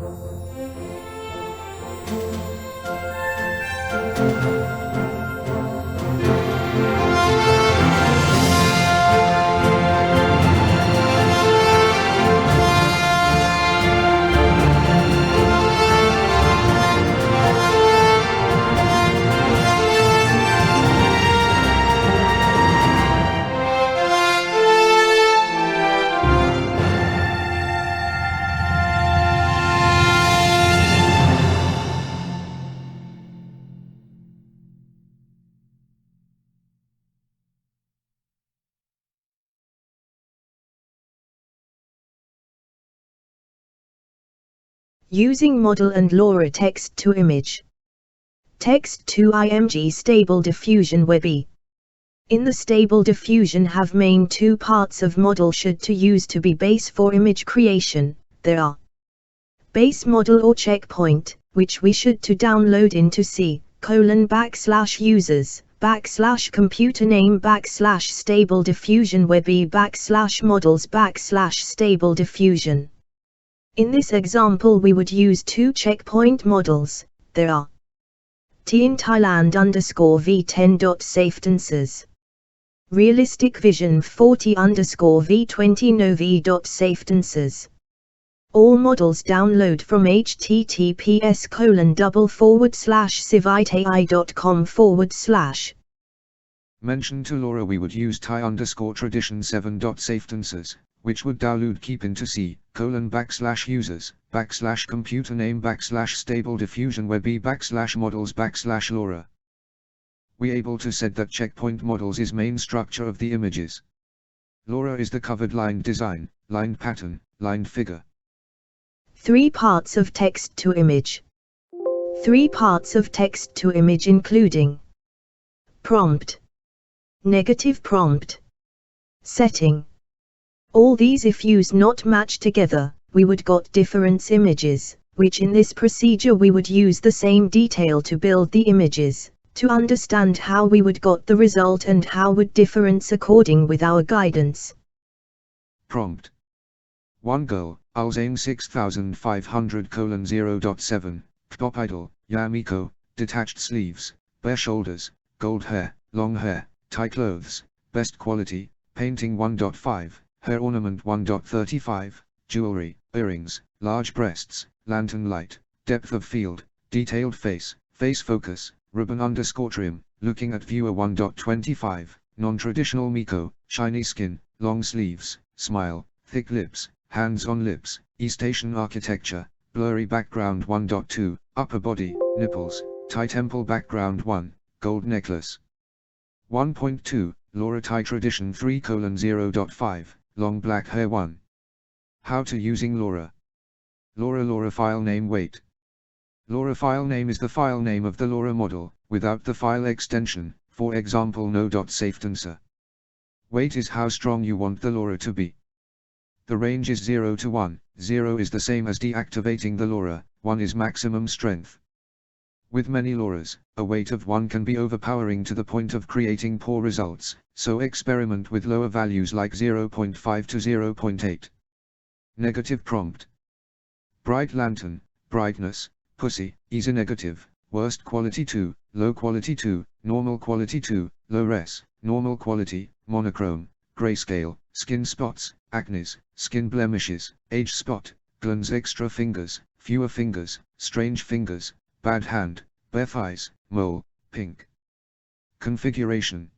thank you Using model and LoRa text to image. Text to IMG Stable Diffusion Webby. In the Stable Diffusion have main two parts of model should to use to be base for image creation, there are base model or checkpoint, which we should to download into C, colon backslash users, backslash computer name backslash stable diffusion webby backslash models backslash stable diffusion. In this example we would use two checkpoint models, there are T in Thailand underscore V10 dot safedances. Realistic Vision 40 underscore V20 Novi dot safedances. All models download from https colon double forward slash civitai.com forward slash. Mention to Laura we would use Thai underscore tradition 7 dot safedances which would download keep into C, colon backslash users, backslash computer name backslash stable diffusion webby backslash models backslash LoRa. We able to set that checkpoint models is main structure of the images. LoRa is the covered line design, line pattern, line figure. Three parts of text to image. Three parts of text to image including prompt, negative prompt, setting. All these if used not match together, we would got difference images, which in this procedure we would use the same detail to build the images, to understand how we would got the result and how would difference according with our guidance. Prompt 1 girl, Alzane 6500 colon 0.7, top idol, Yamiko, detached sleeves, bare shoulders, gold hair, long hair, tight clothes, best quality, painting 1.5, hair ornament 1.35, jewelry, earrings, large breasts, lantern light, depth of field, detailed face, face focus, ribbon underscore trim, looking at viewer 1.25, non-traditional Miko, shiny skin, long sleeves, smile, thick lips, hands on lips, East Asian architecture, blurry background 1.2, upper body, nipples, tie temple background 1, gold necklace. 1.2, Laura Thai tradition 3 colon 0.5, long black hair 1. How to using LoRa. LoRa LoRa file name wait. LoRa file name is the file name of the LoRa model, without the file extension, for example no.safedancer. Weight is how strong you want the LoRa to be. The range is 0 to 1, 0 is the same as deactivating the LoRa, 1 is maximum strength. With many LoRas, a weight of 1 can be overpowering to the point of creating poor results, so experiment with lower values like 0.5 to 0.8. Negative prompt. Bright lantern, brightness, pussy, easy negative, worst quality 2, low quality 2, normal quality 2, low res, normal quality, monochrome, grayscale, skin spots, acne, skin blemishes, age spot, glands extra fingers, fewer fingers, strange fingers, bad hand, bare thighs, mole, pink. Configuration.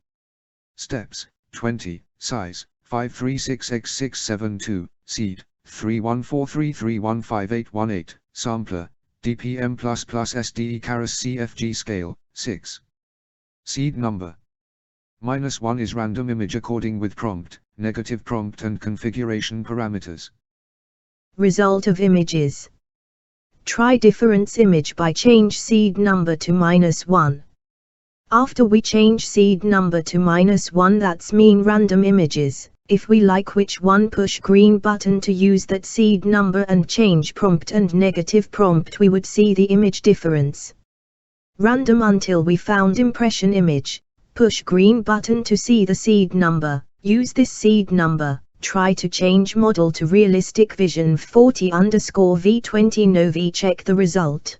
Steps, 20, size, 536x672, seed, 3143315818, sampler, DPM++ SDE Keras CFG scale, 6. Seed number. Minus 1 is random image according with prompt, negative prompt and configuration parameters. Result of images. Try difference image by change seed number to minus 1. After we change seed number to minus 1 that's mean random images, if we like which one push green button to use that seed number and change prompt and negative prompt we would see the image difference. Random until we found impression image, push green button to see the seed number, use this seed number, try to change model to realistic vision 40 underscore V20 Novi check the result.